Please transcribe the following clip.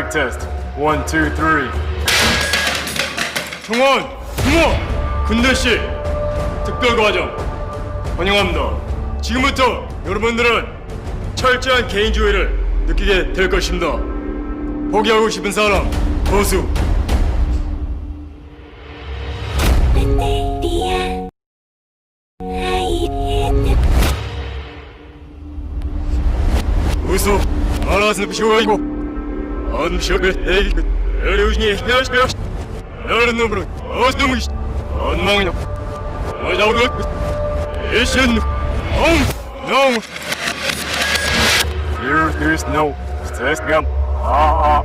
test. One, two, three. 청원, 부모, 근대씨, 특별 과정 환영합니다. 지금부터 여러분들은 철저한 개인주의를 느끼게 될 것입니다. 포기하고 싶은 사람, 보수. 우수, 말하는 비쇼이고, Он чугает. Люди не спешат. Наверное, брат. Он думает. Он мог. Мы должны. Ищен. Он. Ну. Here is no. Здесь гам. А-а.